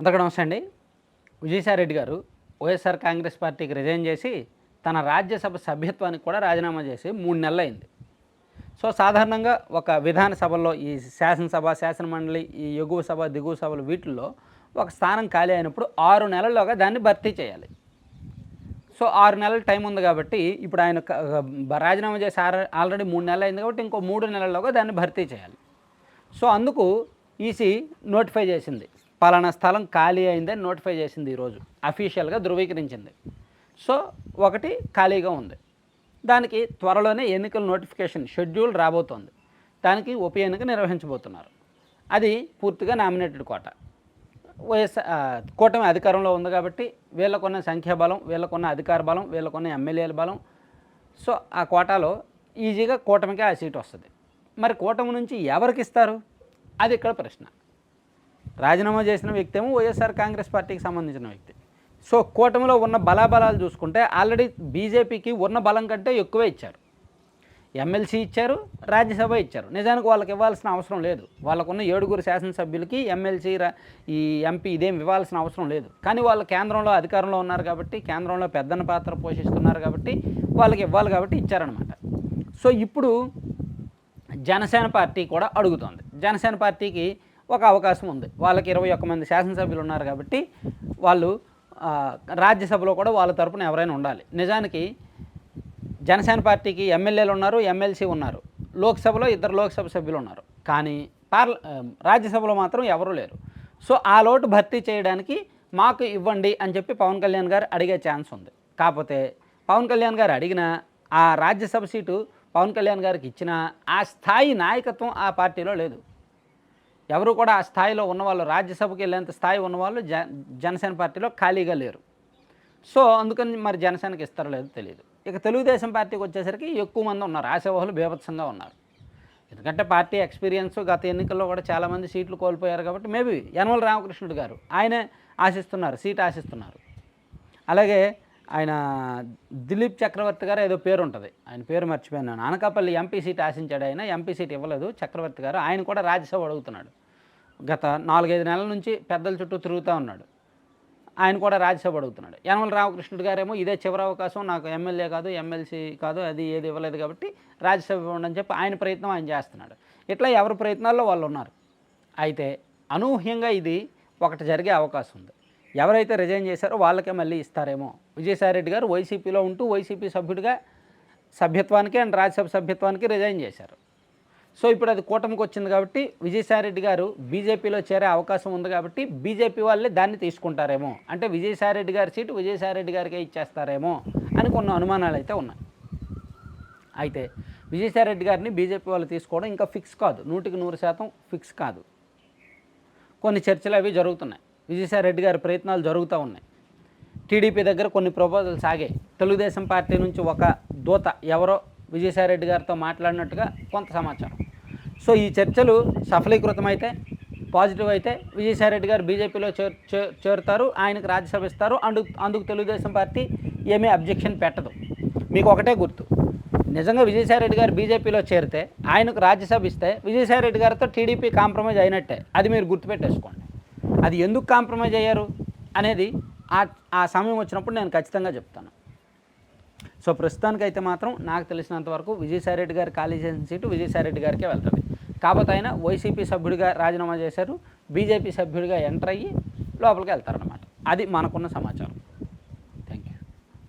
అందరికీ నమస్తే అండి. విజయసాయిరెడ్డి గారు వైఎస్ఆర్ కాంగ్రెస్ పార్టీకి రిజైన్ చేసి తన రాజ్యసభ సభ్యత్వానికి కూడా రాజీనామా చేసి మూడు నెలలు అయింది సో సాధారణంగా ఒక విధానసభలో ఈ శాసనసభ శాసనమండలి ఈ ఎగువ సభ దిగువ సభలు వీటిల్లో ఒక స్థానం ఖాళీ అయినప్పుడు ఆరు నెలల్లోగా దాన్ని భర్తీ చేయాలి. సో ఆరు నెలల టైం ఉంది కాబట్టి ఇప్పుడు ఆయన రాజీనామా చేసి ఆల్రెడీ మూడు నెలలు అయింది కాబట్టి ఇంకో మూడు నెలల్లోగా దాన్ని భర్తీ చేయాలి. సో అందుకు ఈసీ నోటిఫై చేసింది. పలానా స్థలం ఖాళీ అయిందని నోటిఫై చేసింది ఈరోజు. అఫీషియల్గా ధృవీకరించింది. సో ఒకటి ఖాళీగా ఉంది. దానికి త్వరలోనే ఎన్నికల నోటిఫికేషన్ షెడ్యూల్ రాబోతోంది. దానికి ఉప ఎన్నిక నిర్వహించబోతున్నారు. అది పూర్తిగా నామినేటెడ్ కోట. వైఎస్ కూటమి అధికారంలో ఉంది కాబట్టి వీళ్ళకున్న సంఖ్యాబలం వీళ్ళకున్న అధికార బలం వీళ్ళకున్న ఎమ్మెల్యేల బలం. సో ఆ కోటాలో ఈజీగా కూటమికి ఆ సీట్ వస్తుంది. మరి కూటమి నుంచి ఎవరికి ఇస్తారు? అది ఇక్కడ ప్రశ్న. రాజీనామా చేసిన వ్యక్తి ఏమో వైఎస్ఆర్ కాంగ్రెస్ పార్టీకి సంబంధించిన వ్యక్తి. సో కూటమిలో ఉన్న బలాబలాలు చూసుకుంటే ఆల్రెడీ బీజేపీకి ఉన్న బలం కంటే ఎక్కువే ఇచ్చారు. ఎమ్మెల్సీ ఇచ్చారు రాజ్యసభ ఇచ్చారు. నిజానికి వాళ్ళకి ఇవ్వాల్సిన అవసరం లేదు. వాళ్ళకున్న ఏడుగురు శాసనసభ్యులకి ఎమ్మెల్సీ ఈ ఎంపీ ఇదేం ఇవ్వాల్సిన అవసరం లేదు. కానీ వాళ్ళు కేంద్రంలో అధికారంలో ఉన్నారు కాబట్టి కేంద్రంలో పెద్దన పాత్ర పోషిస్తున్నారు కాబట్టి వాళ్ళకి ఇవ్వాలి కాబట్టి ఇచ్చారనమాట సో ఇప్పుడు జనసేన పార్టీ కూడా అడుగుతోంది. జనసేన పార్టీకి ఒక అవకాశం ఉంది. వాళ్ళకి ఇరవై ఒక్క మంది శాసనసభ్యులు ఉన్నారు కాబట్టి వాళ్ళు రాజ్యసభలో కూడా వాళ్ళ తరపున ఎవరైనా ఉండాలి. నిజానికి జనసేన పార్టీకి ఎమ్మెల్యేలు ఉన్నారు ఎమ్మెల్సీ ఉన్నారు. లోక్సభలో ఇద్దరు లోక్సభ సభ్యులు ఉన్నారు. కానీ పార్ల రాజ్యసభలో మాత్రం ఎవరూ లేరు. సో ఆ లోటు భర్తీ చేయడానికి మాకు ఇవ్వండి అని చెప్పి పవన్ కళ్యాణ్ గారు అడిగే ఛాన్స్ ఉంది. కాకపోతే పవన్ కళ్యాణ్ గారు అడిగిన ఆ రాజ్యసభ సీటు పవన్ కళ్యాణ్ గారికి ఇచ్చిన ఆ స్థాయి నాయకత్వం ఆ పార్టీలో లేదు. ఎవరు కూడా ఆ స్థాయిలో ఉన్నవాళ్ళు రాజ్యసభకి వెళ్ళేంత స్థాయి ఉన్నవాళ్ళు జ జనసేన పార్టీలో ఖాళీగా లేరు. సో అందుకని మరి జనసేనకి ఇస్తారో లేదో తెలియదు ఇక తెలుగుదేశం పార్టీకి వచ్చేసరికి ఎక్కువ మంది ఉన్నారు. ఆశావహులు బీభత్సంగా ఉన్నారు. ఎందుకంటే పార్టీ ఎక్స్పీరియన్స్ గత ఎన్నికల్లో కూడా చాలామంది సీట్లు కోల్పోయారు కాబట్టి మేబీ యనమల రామకృష్ణుడు గారు ఆయనే ఆశిస్తున్నారు సీట్ ఆశిస్తున్నారు. అలాగే ఆయన దిలీప్ చక్రవర్తి గారు ఏదో పేరు ఉంటుంది. ఆయన పేరు మర్చిపోయినాను అనకాపల్లి ఎంపీ సీట్ ఆశించాడు ఆయన. ఎంపీ సీట్ ఇవ్వలేదు. చక్రవర్తి గారు ఆయన కూడా రాజ్యసభ అడుగుతున్నాడు. గత నాలుగైదు నెలల నుంచి పెద్దల చుట్టూ తిరుగుతూ ఉన్నాడు. ఆయన కూడా రాజ్యసభ అడుగుతున్నాడు. యనమల రామకృష్ణుడు గారేమో ఇదే చివరి అవకాశం నాకు ఎమ్మెల్యే కాదు ఎమ్మెల్సీ కాదు అది ఏది ఇవ్వలేదు కాబట్టి రాజ్యసభ ఇవ్వండి అని చెప్పి ఆయన ప్రయత్నం ఆయన చేస్తున్నాడు. ఇట్లా ఎవరి ప్రయత్నాల్లో వాళ్ళు ఉన్నారు? అయితే అనూహ్యంగా ఇది ఒకటి జరిగే అవకాశం ఉంది. ఎవరైతే రిజైన్ చేశారో వాళ్ళకే మళ్ళీ ఇస్తారేమో. విజయసాయిరెడ్డి గారు వైసీపీలో ఉంటూ వైసీపీ సభ్యుడిగా సభ్యత్వానికి అండ్ రాజ్యసభ సభ్యత్వానికి రిజైన్ చేశారు. సో ఇప్పుడు అది కూటమికి వచ్చింది కాబట్టి విజయసాయిరెడ్డి గారు బీజేపీలో చేరే అవకాశం ఉంది కాబట్టి బీజేపీ వాళ్ళే దాన్ని తీసుకుంటారేమో. అంటే విజయసాయిరెడ్డి గారి సీటు విజయసాయిరెడ్డి గారికే ఇచ్చేస్తారేమో అని కొన్ని అనుమానాలు అయితే ఉన్నాయి. అయితే విజయసాయిరెడ్డి గారిని బీజేపీ వాళ్ళు తీసుకోవడం ఇంకా ఫిక్స్ కాదు. నూటికి నూరు శాతం ఫిక్స్ కాదు. కొన్ని చర్చలు అవి జరుగుతున్నాయి. విజయసాయిరెడ్డి గారి ప్రయత్నాలు జరుగుతూ ఉన్నాయి. టీడీపీ దగ్గర కొన్ని ప్రపోజల్స్ ఆగాయి. తెలుగుదేశం పార్టీ నుంచి ఒక దూత ఎవరో విజయసాయిరెడ్డి గారితో మాట్లాడినట్టుగా కొంత సమాచారం. సో ఈ చర్చలు సఫలీకృతమైతే పాజిటివ్ అయితే విజయసాయిరెడ్డి గారు బీజేపీలో చేర్ చేరుతారు ఆయనకు రాజ్యసభ ఇస్తారు. అందుకు అందుకు తెలుగుదేశం పార్టీ ఏమీ అబ్జెక్షన్ పెట్టదు. మీకు ఒకటే గుర్తు. నిజంగా విజయసాయిరెడ్డి గారు బీజేపీలో చేరితే ఆయనకు రాజ్యసభ ఇస్తే విజయసాయిరెడ్డి గారితో టీడీపీ కాంప్రమైజ్ అయినట్టే. అది మీరు గుర్తుపెట్టేసుకోండి. అది ఎందుకు కాంప్రమైజ్ అయ్యారు అనేది ఆ ఆ సమయం వచ్చినప్పుడు నేను ఖచ్చితంగా చెప్తాను. సో ప్రస్తుతానికైతే మాత్రం నాకు తెలిసినంత వరకు విజయసాయిరెడ్డి గారు ఖాళీ చేసిన సీటు విజయసాయిరెడ్డి గారికే వెళ్తుంది. కాకపోతే ఆయన వైసీపీ సభ్యుడిగా రాజీనామా చేశారు బీజేపీ సభ్యుడిగా ఎంటర్ అయ్యి లోపలికి వెళ్తారనమాట అది మనకున్న సమాచారం.